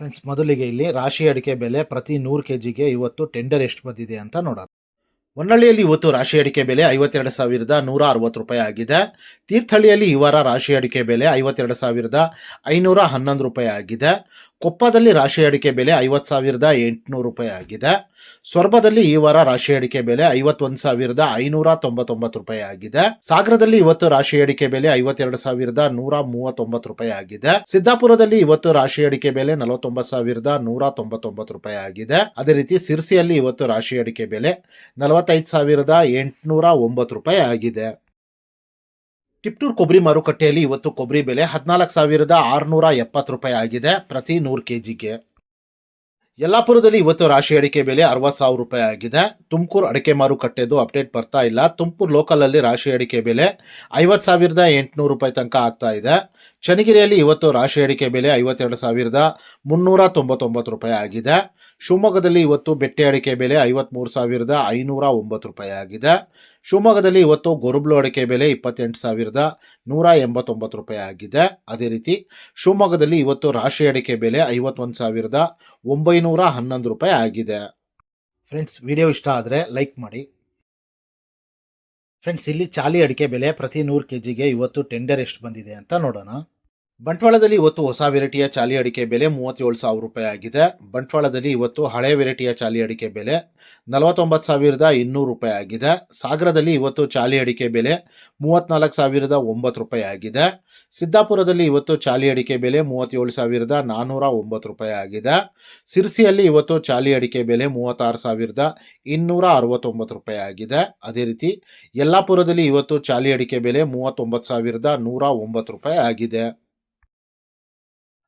Friends ಮೊದಲಿಗೆ ಇಲ್ಲಿ ರಾಶಿ ಅಡಿಕೆ ಬೆಲೆ ಪ್ರತಿ ನೂರು ಕೆ ಜಿಗೆ ಇವತ್ತು ಟೆಂಡರ್ ಎಷ್ಟು ಬಂದಿದೆ ಅಂತ ನೋಡೋಣ. ಹೊನ್ನಳ್ಳಿಯಲ್ಲಿ ಇವತ್ತು ರಾಶಿ ಅಡಿಕೆ ಬೆಲೆ ಐವತ್ತೆರಡು ಸಾವಿರದ ನೂರ ಅರವತ್ತು ರೂಪಾಯಿ ಆಗಿದೆ. ತೀರ್ಥಹಳ್ಳಿಯಲ್ಲಿ ಈ ವಾರ ರಾಶಿ ಅಡಿಕೆ ಬೆಲೆ ಐವತ್ತೆರಡು ಸಾವಿರದ ಐನೂರ ಹನ್ನೊಂದು ರೂಪಾಯಿ ಆಗಿದೆ. ಕೊಪ್ಪದಲ್ಲಿ ರಾಶಿ ಅಡಿಕೆ ಬೆಲೆ ಐವತ್ತು ಸಾವಿರದ ಎಂಟುನೂರು ರೂಪಾಯಿ ಆಗಿದೆ. ಸೊರಬದಲ್ಲಿ ಈ ವಾರ ರಾಶಿ ಅಡಿಕೆ ಬೆಲೆ ಐವತ್ತೊಂದು ಸಾವಿರದ ಐನೂರ ತೊಂಬತ್ತೊಂಬತ್ತು ರೂಪಾಯಿ ಆಗಿದೆ. ಸಾಗರದಲ್ಲಿ ಇವತ್ತು ರಾಶಿ ಅಡಿಕೆ ಬೆಲೆ ಐವತ್ತೆರಡು ಸಾವಿರದ ನೂರ ಮೂವತ್ತೊಂಬತ್ತು ರೂಪಾಯಿ ಆಗಿದೆ. ಸಿದ್ದಾಪುರದಲ್ಲಿ ಇವತ್ತು ರಾಶಿ ಅಡಿಕೆ ಬೆಲೆ ನಲವತ್ತೊಂಬತ್ತು ಸಾವಿರದ ನೂರ ತೊಂಬತ್ತೊಂಬತ್ತು ರೂಪಾಯಿ ಆಗಿದೆ. ಅದೇ ರೀತಿ ಸಿರ್ಸಿಯಲ್ಲಿ ಇವತ್ತು ರಾಶಿ ಅಡಿಕೆ ಬೆಲೆ ನಲವತ್ತೈದು ಸಾವಿರದ ಎಂಟುನೂರ ಒಂಬತ್ತು ರೂಪಾಯಿ ಆಗಿದೆ. ಟಿಪ್ಟೂರ್ ಕೊಬ್ಬರಿ ಮಾರುಕಟ್ಟೆಯಲ್ಲಿ ಇವತ್ತು ಕೊಬ್ಬರಿ ಬೆಲೆ ಹದಿನಾಲ್ಕು ಸಾವಿರದ ಆರುನೂರ ಎಪ್ಪತ್ತು ರೂಪಾಯಿ ಆಗಿದೆ. ಪ್ರತಿ ನೂರು ಕೆ ಜಿಗೆ ಯಲ್ಲಾಪುರದಲ್ಲಿ ಇವತ್ತು ರಾಶಿ ಅಡಿಕೆ ಬೆಲೆ ಅರವತ್ತು ಸಾವಿರ ರೂಪಾಯಿ ಆಗಿದೆ. ತುಮಕೂರು ಅಡಿಕೆ ಮಾರುಕಟ್ಟೆದು ಅಪ್ಡೇಟ್ ಬರ್ತಾ ಇಲ್ಲ. ತುಮಕೂರು ಲೋಕಲಲ್ಲಿ ರಾಶಿ ಅಡಿಕೆ ಬೆಲೆ ಐವತ್ತು ಸಾವಿರದ ಎಂಟುನೂರು ರೂಪಾಯಿ ತನಕ ಆಗ್ತಾ ಇದೆ. ಚನ್ನಗಿರಿಯಲ್ಲಿ ಇವತ್ತು ರಾಶಿ ಅಡಿಕೆ ಬೆಲೆ ಐವತ್ತೆರಡು ಸಾವಿರದ ಮುನ್ನೂರ ತೊಂಬತ್ತೊಂಬತ್ತು ರೂಪಾಯಿ ಆಗಿದೆ. ಶಿವಮೊಗ್ಗದಲ್ಲಿ ಇವತ್ತು ಬೆಟ್ಟೆ ಅಡಿಕೆ ಬೆಲೆ ಐವತ್ತ್ಮೂರು ಸಾವಿರದ ಐನೂರ ಒಂಬತ್ತು ರೂಪಾಯಿ ಆಗಿದೆ. ಶಿವಮೊಗ್ಗದಲ್ಲಿ ಇವತ್ತು ಗೊರುಬ್ಲು ಅಡಿಕೆ ಬೆಲೆ ಇಪ್ಪತ್ತೆಂಟು ಸಾವಿರದ ನೂರ ಎಂಬತ್ತೊಂಬತ್ತು ರೂಪಾಯಿ ಆಗಿದೆ. ಅದೇ ರೀತಿ ಶಿವಮೊಗ್ಗದಲ್ಲಿ ಇವತ್ತು ರಾಶಿ ಅಡಿಕೆ ಬೆಲೆ ಐವತ್ತೊಂದು ಸಾವಿರದ ಒಂಬೈನೂರ ಹನ್ನೊಂದು ರೂಪಾಯಿ ಆಗಿದೆ. ಫ್ರೆಂಡ್ಸ್ ವಿಡಿಯೋ ಇಷ್ಟ ಆದರೆ ಲೈಕ್ ಮಾಡಿ. ಫ್ರೆಂಡ್ಸ್ ಇಲ್ಲಿ ಚಾಲಿ ಅಡಿಕೆ ಬೆಲೆ ಪ್ರತಿ ನೂರು ಕೆ ಜಿಗೆ ಇವತ್ತು ಟೆಂಡರ್ ಎಷ್ಟು ಬಂದಿದೆ ಅಂತ ನೋಡೋಣ. ಬಂಟ್ವಾಳದಲ್ಲಿ ಇವತ್ತು ಹೊಸ ವೆರೈಟಿಯ ಚಾಲಿ ಅಡಿಕೆ ಬೆಲೆ ಮೂವತ್ತೇಳು ಸಾವಿರ ರೂಪಾಯಿ ಆಗಿದೆ. ಬಂಟ್ವಾಳದಲ್ಲಿ ಇವತ್ತು ಹಳೆ ವೆರೈಟಿಯ ಚಾಲಿ ಅಡಿಕೆ ಬೆಲೆ ನಲವತ್ತೊಂಬತ್ತು ಸಾವಿರದ ಇನ್ನೂರು ರೂಪಾಯಿ ಆಗಿದೆ. ಸಾಗರದಲ್ಲಿ ಇವತ್ತು ಚಾಲಿ ಅಡಿಕೆ ಬೆಲೆ ಮೂವತ್ತ್ನಾಲ್ಕು ಸಾವಿರದ ಒಂಬತ್ತು ರೂಪಾಯಿ ಆಗಿದೆ. ಸಿದ್ದಾಪುರದಲ್ಲಿ ಇವತ್ತು ಚಾಲಿ ಅಡಿಕೆ ಬೆಲೆ ಮೂವತ್ತೇಳು ಸಾವಿರದ ನಾನ್ನೂರ ಒಂಬತ್ತು ರೂಪಾಯಿ ಆಗಿದೆ. ಸಿರ್ಸಿಯಲ್ಲಿ ಇವತ್ತು ಚಾಲಿ ಅಡಿಕೆ ಬೆಲೆ ಮೂವತ್ತಾರು ಸಾವಿರದ ಇನ್ನೂರ ಅರವತ್ತೊಂಬತ್ತು ರೂಪಾಯಿ ಆಗಿದೆ. ಅದೇ ರೀತಿ ಯಲ್ಲಾಪುರದಲ್ಲಿ ಇವತ್ತು ಚಾಲಿ ಅಡಿಕೆ ಬೆಲೆ ಮೂವತ್ತೊಂಬತ್ತು ಸಾವಿರದ ನೂರ ಒಂಬತ್ತು ರೂಪಾಯಿ ಆಗಿದೆ.